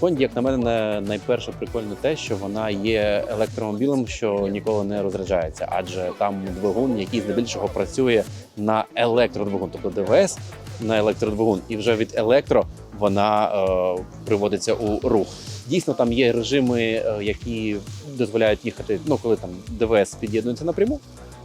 Хонді, як на мене, найперше прикольне те, що вона є електромобілем, що ніколи не розряджається, адже там двигун, який здебільшого працює на електродвигун, тобто ДВС на електродвигун, і вже від електро вона е, приводиться у рух. Дійсно, там є режими, е, які дозволяють їхати. Ну, коли там ДВС під'єднується напряму,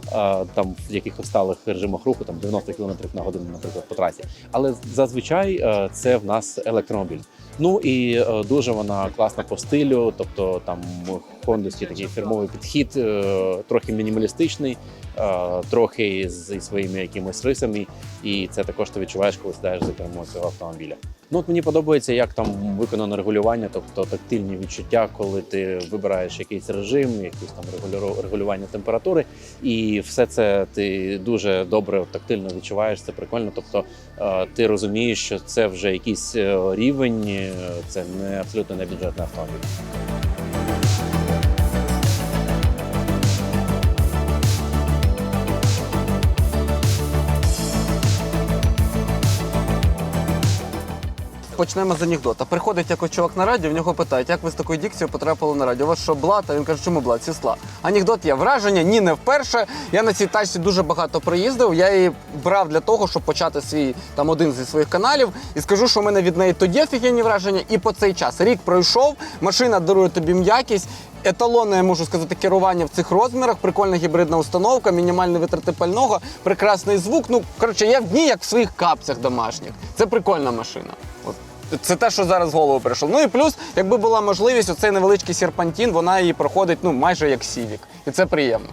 е, там в якихось сталих режимах руху, там 90 км на годину, наприклад, по трасі. Але зазвичай е, це в нас електромобіль. Ну і е, дуже вона класна по стилю, тобто там Хондовський такий фірмовий підхід, е, трохи мінімалістичний, е, трохи зі своїми якимись рисами, і це також ти відчуваєш, коли сідаєш за кермо цього автомобіля. Ну от мені подобається, як там виконано регулювання, тобто тактильні відчуття, коли ти вибираєш якийсь режим, якісь там регулювання температури, і все це ти дуже добре тактильно відчуваєш. Це прикольно. Тобто ти розумієш, що це вже якийсь рівень, це не абсолютно не бюджетний автомобіль. Почнемо з анекдота. Приходить якось чувак на радіо, в нього питають, як ви з такою дикцією потрапили на радіо? У вас що, блат? А він каже, чому блат? Сісла. Анекдот є враження, ні, не вперше. Я на цій тачці дуже багато проїздив. Я її брав для того, щоб почати свій там один зі своїх каналів. І скажу, що в мене від неї тоді офігенні враження, і по цей час. Рік пройшов, машина дарує тобі м'якість. Еталонне, я можу сказати, керування в цих розмірах, прикольна гібридна установка, мінімальні витрати пального, прекрасний звук. Ну, коротше, я в дні як в своїх капцях домашніх. Це прикольна машина. От. Це те, що зараз в голову прийшло. Ну і плюс, якби була можливість, оцей невеличкий серпантін, вона її проходить ну, майже як сівік. І це приємно.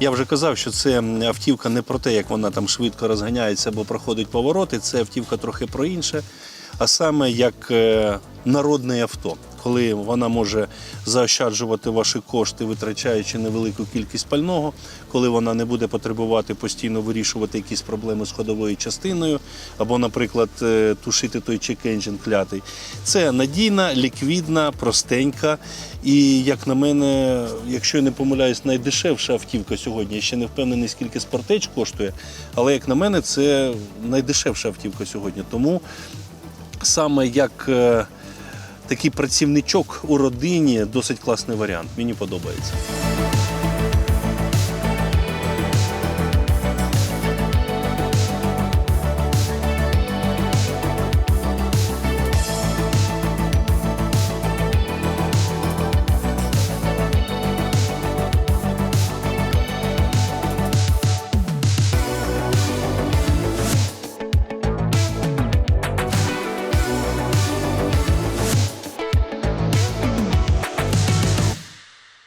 Я вже казав, що це автівка не про те, як вона там швидко розганяється або проходить повороти. Це автівка трохи про інше, а саме як е, народне авто, коли вона може заощаджувати ваші кошти, витрачаючи невелику кількість пального, коли вона не буде потребувати постійно вирішувати якісь проблеми з ходовою частиною, або, наприклад, е, тушити той чек-енджин клятий. Це надійна, ліквідна, простенька. І як на мене, якщо я не помиляюсь, найдешевша автівка сьогодні. Я ще не впевнений, скільки спортеч коштує, але як на мене, це найдешевша автівка сьогодні. Тому саме як е, такий працівничок у родині досить класний варіант. Мені подобається.